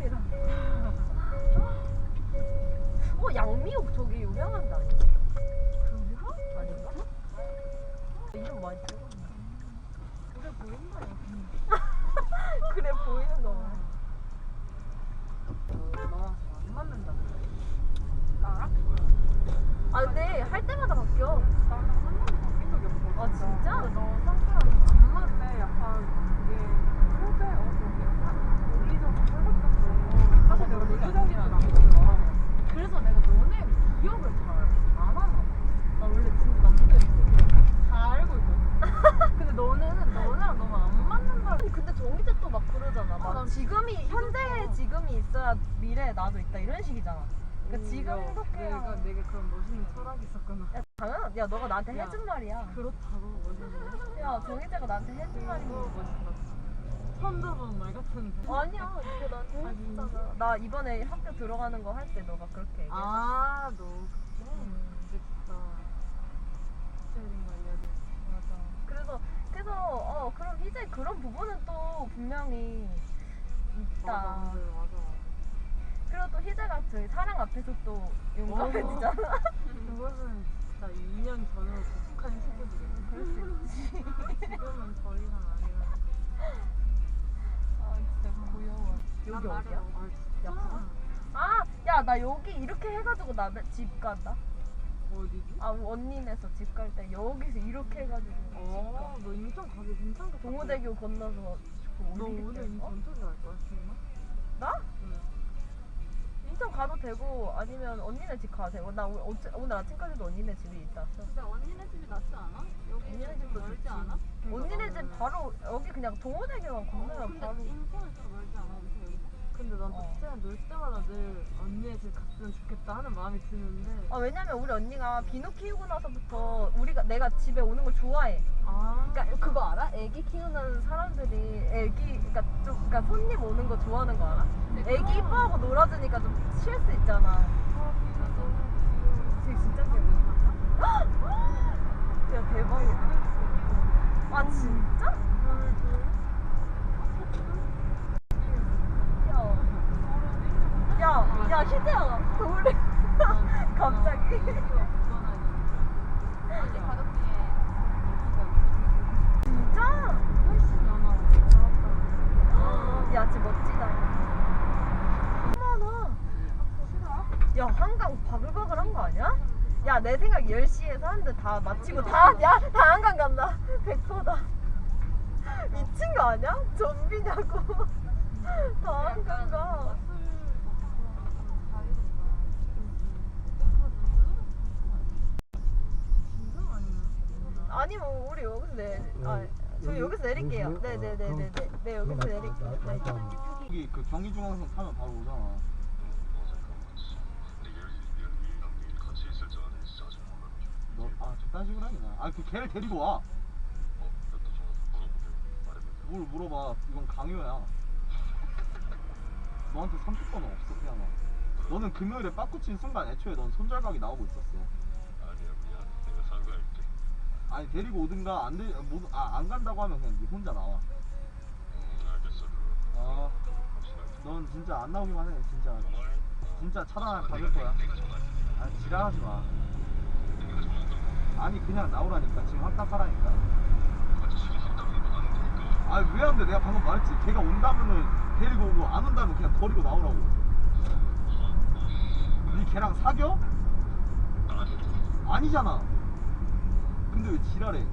처음 나도 있다 이런 식이잖아. 그러니까 지금 야, 행복해야. 내가 내가 그런 멋있는 철학이 있었구나 야 당연. 야 너가 나한테 야. 해준 말이야. 그렇다고 멋있는 야 정희재가 나한테 해준 말이야. 멋있다 처음 들어보는 말 같은데 아니야 이거 나한테 아, 해줬잖아. 나 이번에 학교 들어가는 거 할 때 너가 그렇게 얘기해. 아, 너 그때 진짜 스타일인 거 알려줘. 맞아. 그래서 그래서 어 그럼 희재 그런 부분은 또 분명히 있다. 맞아, 근데 맞아. 그리고 또 희재가 저희 사랑 앞에서 또 용감해지잖아. 그거는 진짜 2년 전으로 극복한 시기들이네. 그럴 수 있지. 지금은 더 이상 아니라. 아 진짜 고여워. 여기 나 어디야? 아, 진짜? 야, 아, 야, 나 여기 이렇게 해가지고 나 집 간다. 어디지? 아, 언니네서 집 갈 때 여기서 이렇게 해가지고 집 어. 너 인천 가기 괜찮겠다. 동호대교 건너서 그너 오늘 때. 어? 인천 쪽에 갈 거야, 지금? 나? 응. 인천 가도 되고 아니면 언니네 집 가도 되고 나 오늘, 어째- 오늘 아침까지도 언니네 집에 있다. 근데 언니네 집이 낫지 않아? 여기 언니네 좀 집도 멀지 좋지. 않아? 언니네 집 바로 여기 그냥 동호대교만 건너면 근데 바로. 인천에서 멀지 않아? 여기서? 근데 난 어. 박재현 놀 때마다 늘 언니의 집 갔으면 좋겠다 하는 마음이 드는데. 아 왜냐면 우리 언니가 비누 키우고 나서부터 우리가 내가 집에 오는 걸 좋아해. 아. 그러니까 그거 알아? 애기 키우는 사람들이 애기 그러니까 좀 그러니까 손님 오는 거 좋아하는 거 알아? 애기 이뻐하고 놀아주니까 좀 쉴 수 있잖아. 되게 진짜 귀여워. 야 대박이다. 아 진짜? 야, 야, 야 희재야, 돌이 갑자기. 언니 가족 중에 진짜? 훨씬 연하고 잘한다. 야, 진짜 멋지다. 어머나. 야, 한강 바글바글한 거 아니야? 야, 내 생각 10시에 사람들 다 마치고 다, 야, 다 한강 간다. 100%다. 미친 거 아니야? 좀비냐고. 다 한강 가. 아니, 뭐, 우리 여기서 내, 아, 저 여기서 내릴게요. 네네네네네. 네, 여기서 내릴게요. 네. 여기 그 경기중앙선 타면 바로 오잖아. 너, 아, 저딴 식으로 하냐. 아, 그 걔를 데리고 와. 뭘 물어봐. 이건 강요야. 너한테 30번은 없어, 태양아. 너는 금요일에 빠꾸 친 순간 애초에 넌 손절각이 나오고 있었어. 아니, 데리고 오든가, 안 데, 못, 아, 안 간다고 하면 그냥 네 혼자 나와. 아, 넌 진짜 안 나오기만 해, 진짜. 진짜 차단 받을 거야. 아, 지랄하지 마. 아니, 그냥 나오라니까. 지금 확답하라니까. 아, 왜 안 돼? 내가 방금 말했지. 걔가 온다면은 데리고 오고, 안 온다면 그냥 버리고 나오라고. 니 걔랑 사겨? 아니잖아. 근데 왜 지랄해?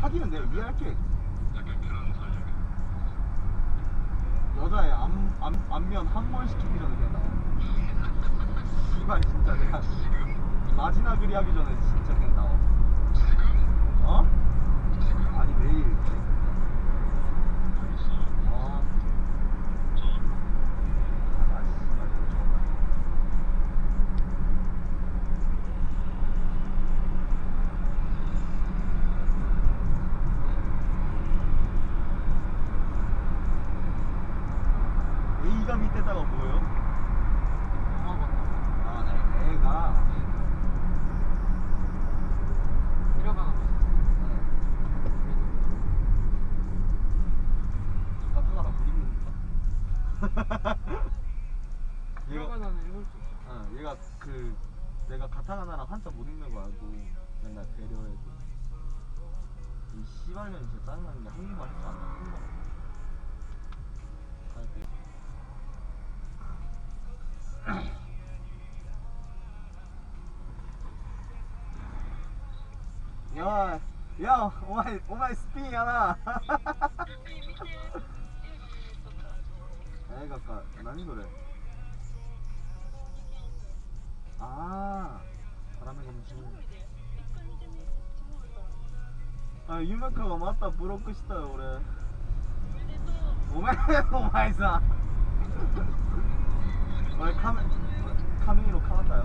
사귀면 내가 이해할게. 여자의 안, 안, 안면 한번 시키기 전에 그냥 나와. 이말 진짜 내가 마지나그리 하기 전에 진짜 그냥 나와. 어? 아니 매일. 어. 아, 씨발, 정말. A가 밑에다가 뭐예요? 아, 애, 애가. 네. 다 타가라, 못 입는다. 내가 그 내가 가타가나랑 한자 못 읽는 거 알고 맨날 배려해도 이 씨발면 진짜 짜증나는 게 한국말 해도 안 나. 한국말. 아, 네. 야, 야, 오마이, 오마이 스피 하나. 애가 아까 나니 노래. 아, 바람의 검수. あ夢めくんまたブロックしたよ俺。おめでとう。お前お前さ俺髪髪色変わったよ。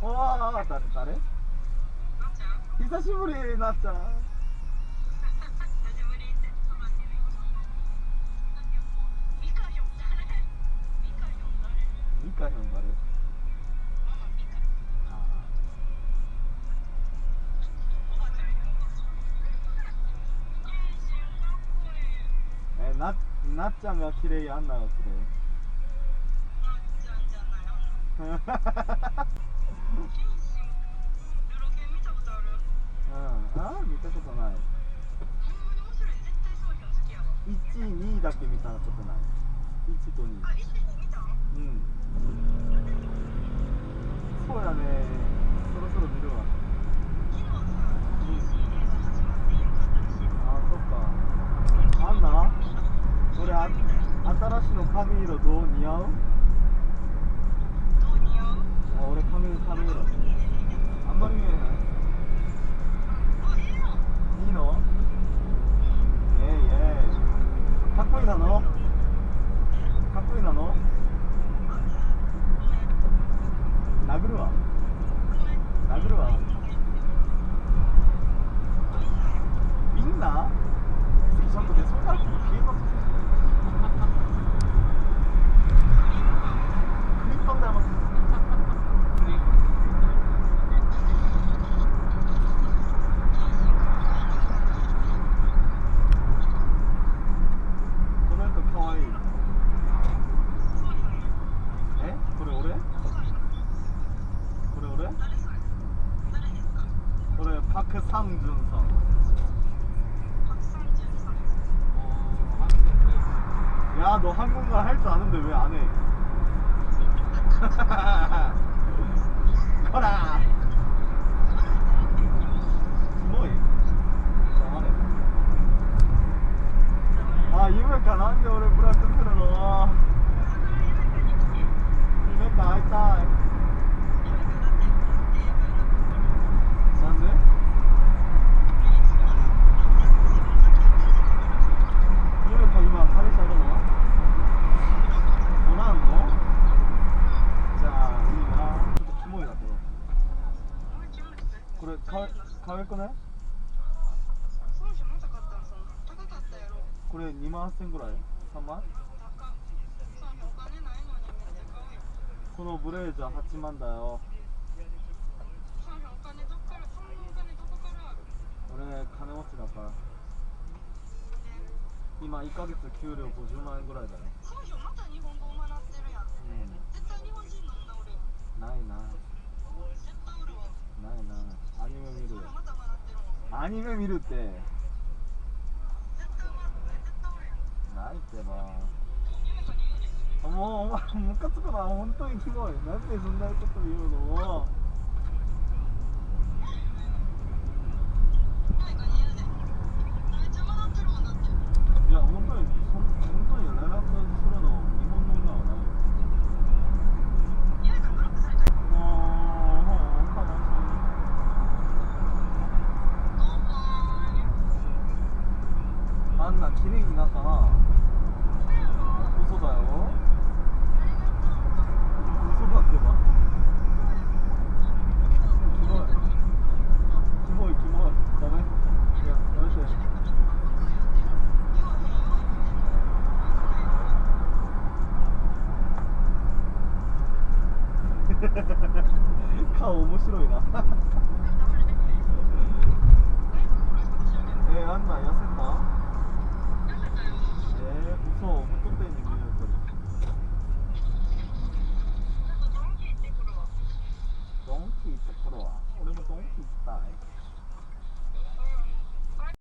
おー誰誰久しぶりなっちゃんミカヒョン誰あーえななっちゃんが綺麗やんなよそれ1だけ見たことない。1と2あ1見た？うん。そうやね。そろそろ見るわ。昨日さ DCA が始まってよかったらしい。あそっか。あんな？そあ新しいの髪色どう似合う？どう似合う？俺髪の髪色。あんまり見えない 너 한국말 할 줄 아는데 왜 안 해? 어라. 뭐이? 잘하네. 아 이거니까 난데 오래 불안 뜯으러. 이거 다 했다. これ2万8000ぐらい ?3 万？このブレーザー8万だよ。俺金持ちだから。今1ヶ月給料50万円ぐらいだよ。うん。ないな。ないな。アニメ見るアニメ見るってないってばもうお前ムカつくのは本当にキモい。なんでそんなこと言うの？顔面白いな。えー、アンナ痩せた？えー、嘘太ってんねんやっぱり。ドンキ行ってくるわ。俺もドンキ行きたい